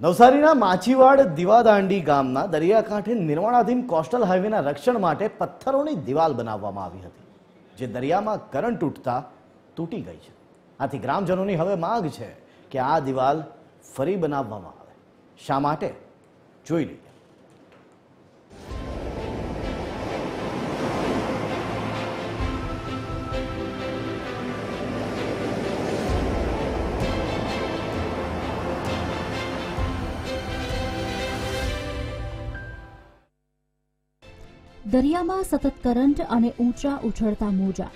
નવસારીના માછીવાડ દીવાદાંડી ગામના દરિયાકાંઠે નિર્માણાધીન કોસ્ટલ હાઈવેના રક્ષણ માટે પથ્થરોની દિવાલ બનાવવામાં આવી હતી, જે દરિયામાં કરંટ તૂટતા તૂટી ગઈ છે. આથી ગ્રામજનોની હવે માંગ છે કે આ દિવાલ ફરી બનાવવામાં આવે. શા માટે? જોઈ લઈએ. દરિયામાં સતત કરંટ અને ઊંચા ઉછળતા મોજા.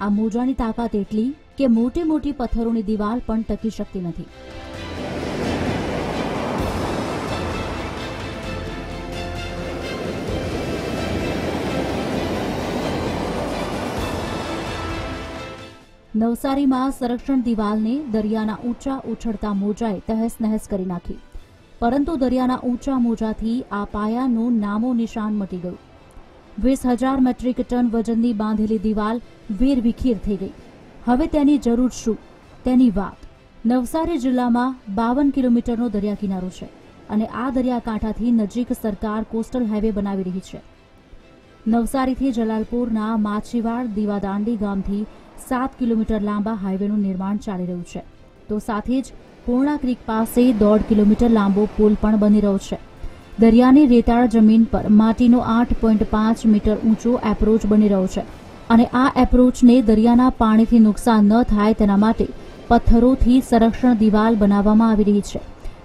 આ મોજાની તાકાત એટલી કે મોટી મોટી પથ્થરોની દિવાલ પણ ટકી શકતી નથી. નવસારીમાં સંરક્ષણ દિવાલને દરિયાના ઊંચા ઉછળતા મોજાએ તહેસ નહેસ કરી નાખી. પરંતુ દરિયાના ઊંચા મોજાથી આ પાયાનું નામો નિશાન મટી ગયું. વીસ હજાર મેટ્રિક ટન વજનની બાંધેલી દિવાલ વીર વિખીર થઈ ગઈ. હવે તેની જરૂર શું? તેની વાત. નવસારી જિલ્લામાં બાવન કિલોમીટરનો દરિયા કિનારો છે અને આ દરિયાકાંઠાથી નજીક સરકાર કોસ્ટલ હાઈવે બનાવી રહી છે. નવસારીથી જલાલપુરના માછીવાડ દીવાદાંડી ગામથી સાત કિલોમીટર લાંબા હાઈવેનું નિર્માણ ચાલી રહ્યું છે. તો સાથે જ પૂર્ણા ક્રીક પાસે દોઢ કિલોમીટર લાંબો પુલ પણ બની રહ્યો છે. દરિયાની રેતાળ જમીન પર માટીનો આઠ પોઈન્ટ પાંચ મીટર ઊંચો એપ્રોચ બની રહ્યો છે અને આ એપ્રોચને દરિયાના પાણીથી નુકસાન ન થાય તેના માટે પથ્થરોથી સંરક્ષણ દિવાલ બનાવવામાં આવી રહી છે.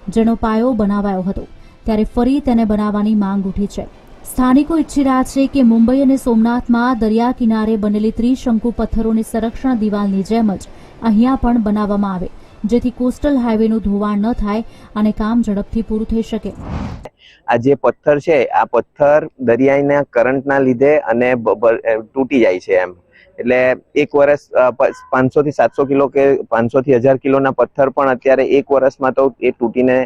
જેનો પાયો બનાવાયો હતો. ત્યારે ફરી તેને બનાવવાની માંગ ઉઠી છે. સ્થાનિકો ઈચ્છી રહ્યા છે કે મુંબઈ અને સોમનાથમાં દરિયા કિનારે બનેલી ત્રિશંકુ પથ્થરોની સંરક્ષણ દિવાલની જેમ જ અહીંયા પણ બનાવવામાં આવે, જેથી કોસ્ટલ હાઈવેનું ધોવાણ ન થાય અને કામ ઝડપથી પૂરું થઈ શકે. આ જે પથ્થર છે, આ પથ્થર દરિયાના કરંટના લીધે અને તૂટી જાય છે એમ. એટલે એક વર્ષ પાંચસો થી સાતસો કિલો કે પાંચસો થી હજાર કિલોના પથ્થર પણ અત્યારે એક વર્ષમાં તો એ તૂટીને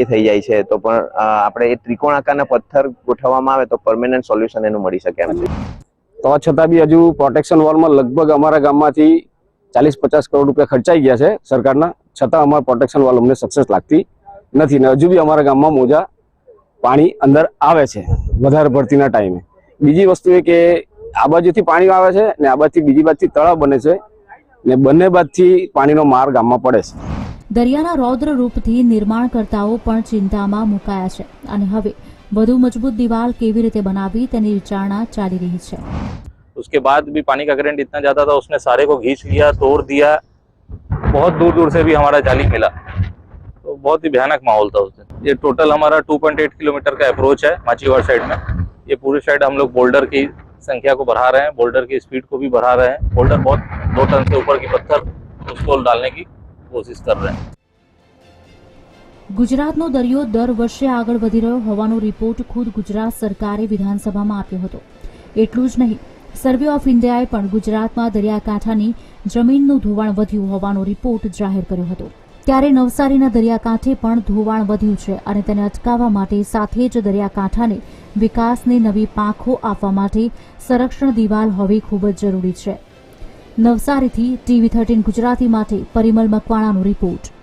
એ થઈ જાય છે, તો પણ આપણે એ ત્રિકોણ આકારના પથ્થર ગોઠવવામાં આવે તો પરમેનન્ટ સોલ્યુશન એનું મળી શકે એમ. છે તો છતાં બી હજુ પ્રોટેક્શન વોલમાં લગભગ અમારા ગામમાંથી ચાલીસ પચાસ કરોડ રૂપિયા ખર્ચાઈ ગયા છે સરકારના, છતાં અમારા પ્રોટેક્શન વોલ અમને સક્સેસ લાગતી નથી ને હજુ બી અમારા ગામમાં મોજા પાણી અંદર આવે છે, વધારે ભરતીના ટાઈમે. બીજી વસ્તુ એ કે આ બાજુથી પાણી આવે છે ને આ બાજુથી બીજી બાજુથી તળાવ બને છે ને બંને બાજુથી પાણીનો માર ગામમાં પડે છે. દરિયાના રૌદ્ર રૂપથી નિર્માણકર્તાઓ પણ ચિંતામાં મુકાયા છે અને હવે વધુ મજબૂત દિવાલ કેવી રીતે બનાવવી તેની વિચારણા ચાલી રહી છે उसके बाद भी पानी का करंट इतना ज्यादा था उसने सारे को खींच लिया तोड़ दिया बहुत दूर दूर से भी हमारा जाली मिला तो बहुत ही भयानक माहौल था उस दिन ये टोटल हमारा 2.8 किलोमीटर का अप्रोच है माचीवाड़ साइड में ये पूरे साइड हम लोग बोल्डर की संख्या को बढ़ा रहे हैं बोल्डर की स्पीड को भी बढ़ा रहे हैं बोल्डर बहुत दो टन से ऊपर की पत्थर उसको डालने की કોશિશ કર રહે ગુજરાતનો દરિયો દર વર્ષે આગળ વધી રહ્યો હોવાનો રિપોર્ટ ખુદ ગુજરાત સરકારે વિધાનસભામાં આપ્યો હતો. એટલું જ નહીં સર્વે ઓફ ઇન્ડિયાએ પણ ગુજરાતમાં દરિયાકાંઠાની જમીનનું ધોવાણ વધ્યું હોવાનો રિપોર્ટ જાહેર કર્યો હતો. ત્યારે નવસારીના દરિયાકાંઠે પણ ધોવાણ વધ્યું છે અને તેને અટકાવવા માટે સાથે જ દરિયાકાંઠાને વિકાસની નવી પાંખો આપવા માટે સંરક્ષણ દિવાલ હોવી ખૂબ જ જરૂરી છે. નવસારીથી ટીવી થર્ટીન ગુજરાતી માટે પરિમલ મકવાણાનો રિપોર્ટ